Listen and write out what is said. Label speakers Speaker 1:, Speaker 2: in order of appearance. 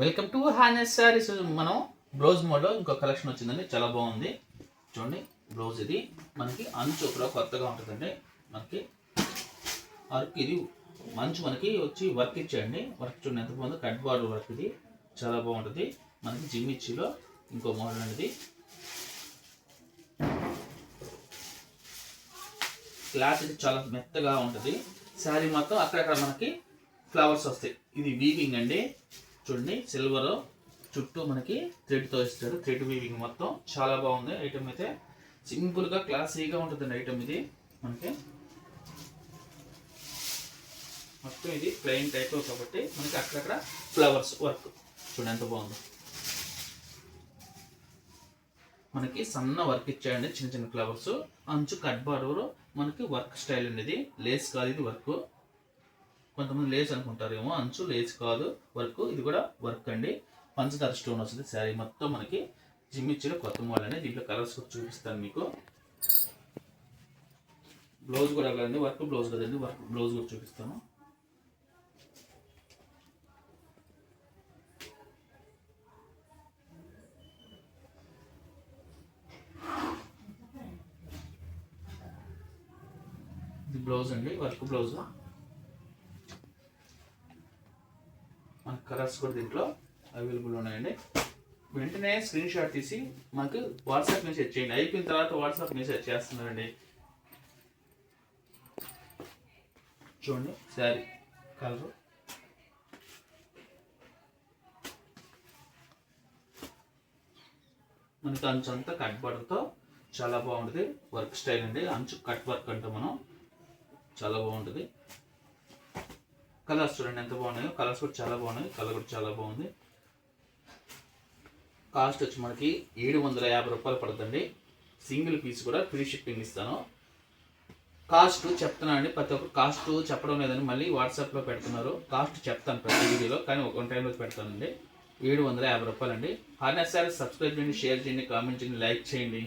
Speaker 1: Welcome to honest saris మనం blouse మోడ్లో ఇంకో కలెక్షన్ వచ్చిందండి. చాలా బాగుంది. చూడండి బ్లౌజ్ ఇది. మనకి అంచు కూడా కొత్తగా ఉంటుందండి. మనకి వర్క్ ఇది. మంచు మనకి వచ్చి వర్క్ ఇచ్చేయండి. వర్క్ చూడండి ఎంత బాగుంది. కట్ బార్డర్ వర్క్ ఇది. చాలా బాగుంటుంది. మనకి జిమ్ ఇచ్చిలో ఇంకో మోడల్ అనేది. క్లాత్ ఇది చాలా మెత్తగా ఉంటుంది. శారీ మొత్తం అక్కడక్కడ మనకి ఫ్లవర్స్ వస్తాయి. ఇది వీవింగ్ అండి. చూడండి సిల్వర్ చుట్టూ మనకి థ్రెడ్తో ఇస్తాడు థ్రెడ్ వీవింగ్ మొత్తం చాలా బాగుంది. ఐటమ్ అయితే సింపుల్గా క్లాసీగా ఉంటుందండి ఐటమ్ ఇది. మనకి మొత్తం ఇది ప్లెయిన్ టైప్ కాబట్టి మనకి అక్కడక్కడ ఫ్లవర్స్ వర్క్ చూడండి ఎంత బాగుందో. మనకి సన్న వర్క్ ఇచ్చాయండి చిన్న చిన్న ఫ్లవర్స్ అంచు కట్ బార్డర్ మనకి వర్క్ స్టైల్ అండి ఇది. లేస్ కాదు ఇది వర్క్ కొంతమంది లేస్ అనుకుంటారేమో అంచు లేస్ కాదు వర్క్ ఇది కూడా వర్క్ అండి. పంచదార స్టోన్ వస్తుంది శారీ మొత్తం మనకి. జిమ్మిచ్చిన కొత్త మోడల్ అండి. దీంట్లో కలర్స్ కూడా చూపిస్తాను మీకు. బ్లౌజ్ కూడా కదండి వర్క్ బ్లౌజ్ కదండి వర్క్ బ్లౌజ్ కూడా చూపిస్తాను. ఇది బ్లౌజ్ అండి వర్క్ బ్లౌజ్. మనకు కలర్స్ కూడా దీంట్లో అవైలబుల్ ఉన్నాయండి. వెంటనే స్క్రీన్ షాట్ తీసి మనకు వాట్సాప్ మెసేజ్ చేయండి. అయిపోయిన తర్వాత వాట్సాప్ మెసేజ్ చేస్తున్నారండి. చూడండి శారీ కలరు. మనకి అంచు అంతా కట్ బటర్తో చాలా బాగుంటుంది. వర్క్ స్టైల్ అండి. అంచు కట్ వర్క్ అంటే మనం. చాలా బాగుంటుంది. కలర్స్ చూడండి ఎంత బాగున్నాయో. కలర్స్ కూడా చాలా బాగున్నాయి. కలర్ కూడా చాలా బాగుంది. కాస్ట్ వచ్చి మనకి ఏడు వందల యాభై రూపాయలు పడుతుంది సింగిల్ పీస్ కూడా ఫ్రీ షిప్పింగ్ ఇస్తాను. కాస్ట్ చెప్తున్నాను అండి ప్రతి ఒక్కరు కాస్ట్ చెప్పడం లేదని మళ్ళీ వాట్సాప్లో పెడుతున్నారు. కాస్ట్ చెప్తాను ప్రతి వీడియోలో కానీ ఒక టైంలో పెడతానండి. ఏడు వందల యాభై రూపాయలు అండి హార్నెస్ సార్ సబ్స్క్రైబ్ చేయండి షేర్ చేయండి కామెంట్ చేయండి లైక్ చేయండి.